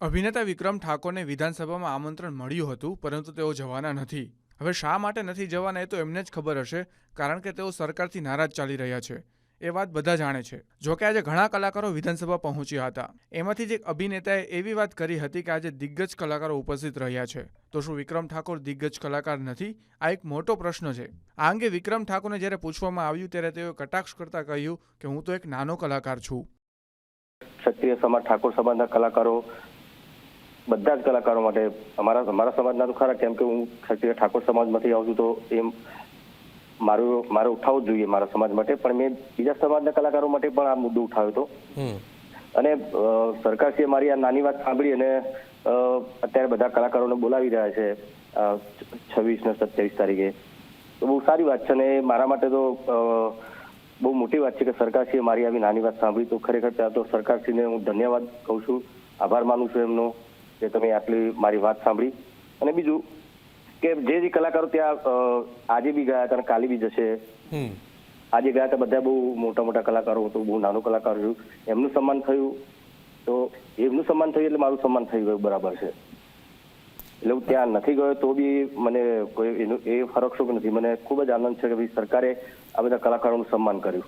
અભિનેતા વિક્રમ ઠાકોરને વિધાનસભામાં આમંત્રણ મળ્યું હતું, પરંતુ તેઓ જવાના નથી. હવે શા માટે નથી જવાના એ તો એમને જ ખબર હશે, કારણ કે તેઓ સરકારથી નારાજ ચાલી રહ્યા છે. એ વાત બધા જાણે છે. જોકે આજે ઘણા કલાકારો વિધાનસભા પહોંચ્યા હતા. એમાંથી જ એક અભિનેતાએ એવી વાત કરી હતી કે આજે દિગ્ગજ કલાકારો ઉપસ્થિત રહ્યા છે. તો શું વિક્રમ ઠાકોર દિગ્ગજ કલાકાર નથી? આ એક મોટો પ્રશ્ન છે. આ અંગે વિક્રમ ઠાકોરને જ્યારે પૂછવામાં આવ્યું, ત્યારે તેઓએ કટાક્ષ કરતા કહ્યું કે હું તો એક નાનો કલાકાર છું. ક્ષત્રિય સમાજ ઠાકોર સમાજના કલાકારો બધા જ કલાકારો માટે અમારા અમારા સમાજના તો ખરા કેમ કે હું ઠાકોર સમાજમાંથી આવું છું તો એમ મારું મારે ઉઠાવવું જોઈએ મારા સમાજ માટે. પણ મેં બીજા સમાજના કલાકારો માટે પણ આ મુદ્દો ઉઠાવ્યો હતો. અને સરકારશ્રીએ મારી આ નાની વાત સાંભળી અને અત્યારે બધા કલાકારોને બોલાવી રહ્યા છે છવ્વીસ ને સત્યાવીસ તારીખે. તો બહુ સારી વાત છે અને મારા માટે તો બહુ મોટી વાત છે કે સરકારશ્રીએ મારી આવી નાની વાત સાંભળી. તો ખરેખર ત્યાં તો સરકારશ્રીને હું ધન્યવાદ કહું છું. આભાર માનું છું એમનો. કે તમે આટલી મારી વાત સાંભળી. અને બીજું કે જે જે કલાકારો ત્યાં આજે બી ગયા હતા અને કાલે બી જશે. આજે ગયા હતા બધા બહુ મોટા મોટા કલાકારો હતો બહુ નાનો કલાકાર રહ્યું. એમનું સન્માન થયું. તો એમનું સન્માન થયું એટલે મારું સન્માન થઈ ગયું બરાબર છે. એટલે હું ત્યાં નથી ગયો તો બી મને કોઈ એનું એ ફરક શું નથી. મને ખૂબ જ આનંદ છે કે ભાઈ સરકારે આ બધા કલાકારોનું સન્માન કર્યું.